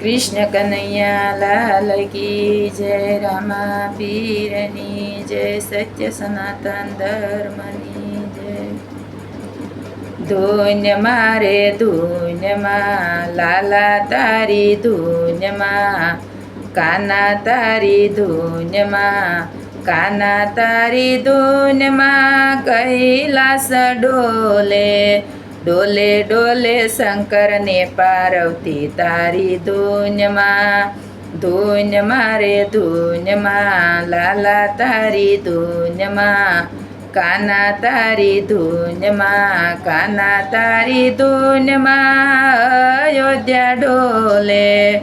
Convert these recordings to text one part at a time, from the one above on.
કૃષ્ણ કનૈયા લાલ જય રામા પીરની જય, સત્ય સનાતન ધર્મની જય. ધૂન્ય મારે ધૂન્યમાં લાલા તારી ધૂન્યમાં કાના તારી ધૂન્યમાં કાના તારી ધૂન્યમાં કૈલાસ ડોલે ડોલે ડોલે શંકરને પાર્વતી તારી ધૂન્યમાં ધૂન મારે ધૂન્યમાં લાલા તારી ધૂન્યમાં કાના તારી ધૂનમાં, કાના તારી ધૂનમાં, અયોધ્યા ડોલે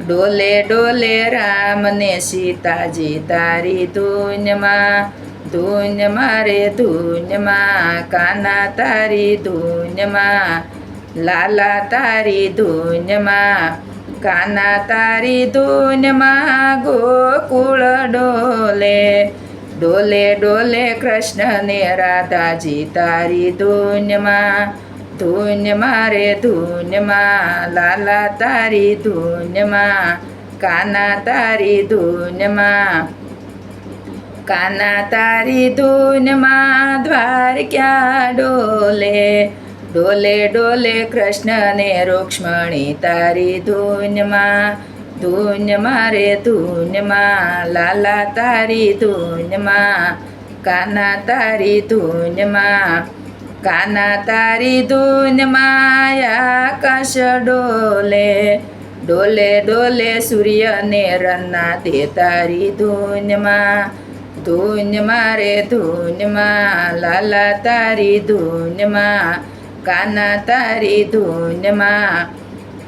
ડોલે ડોલે રામને સીતાજી તારી ધૂન્યમાં ધૂન્યમાં મારે ધૂન્યમાં કાના તારી ધૂન્યમાં લાલા તારી ધૂન્યમાં કાના તારી ધૂન્યમાં ગોકુળ ડોલે ડોલે ડોલે કૃષ્ણ ને રાધાજી તારી ધૂન્યમાં ધૂન મારે ધૂનમાં, લાલા તારી ધૂનમાં, કાના તારી ધૂન્યમાં કાના તારી ધૂનમાં દ્વારક્યા ડોલે? ડોલે ડોલે કૃષ્ણ ને રૂક્ષ્મણી તારી ધૂનમાં, ધૂન મારે ધૂનમાં, લાલા તારી ધૂનમાં, કાના તારી ધૂનમાં, કાના તારી ધૂનમાં આકાશ ડોલે ડોલે ડોલે સૂર્યને રન્ના તે તારી ધૂનમાં ધૂનમાં મારે ધૂનમાં, લાલા તારી ધૂનમાં, કાના તારી ધૂનમાં,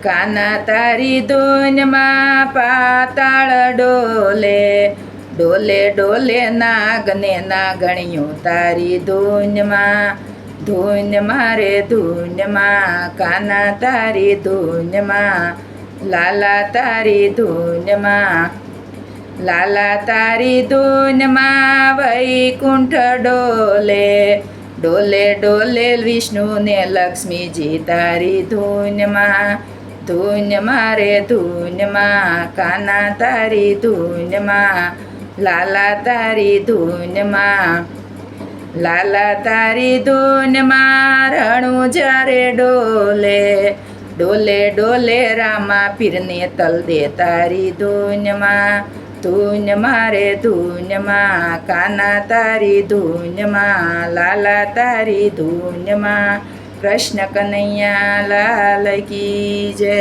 કાના તારી ધૂનમાં પાતાળ ડોલે ડોલે ડોલે નાગને નાગણિયું તારી ધૂનમાં ધૂન મારે ધૂનમાં, કાના તારી ધૂનમાં, લાલા તારી ધૂનમાં લાલા તારી ધૂનમાં વૈકુંઠ ડોલે ડોલે ડોલે વિષ્ણુ ને લક્ષ્મીજી તારી ધૂનમાં, ધૂન મારે ધૂનમાં, કાના તારી ધૂનમાં, લાલા તારી ધૂનમાં, લાલા તારી ધૂનમાં રણું જ્યારે ડોલે ડોલે ડોલે રામા પીરને તલ દે તારી ધૂનમાં ધૂનમાં મારે ધૂનમાં કાના તારી ધૂનમાં લાલા તારી ધૂનમાં કૃષ્ણ કનૈયા લાલ કી જય.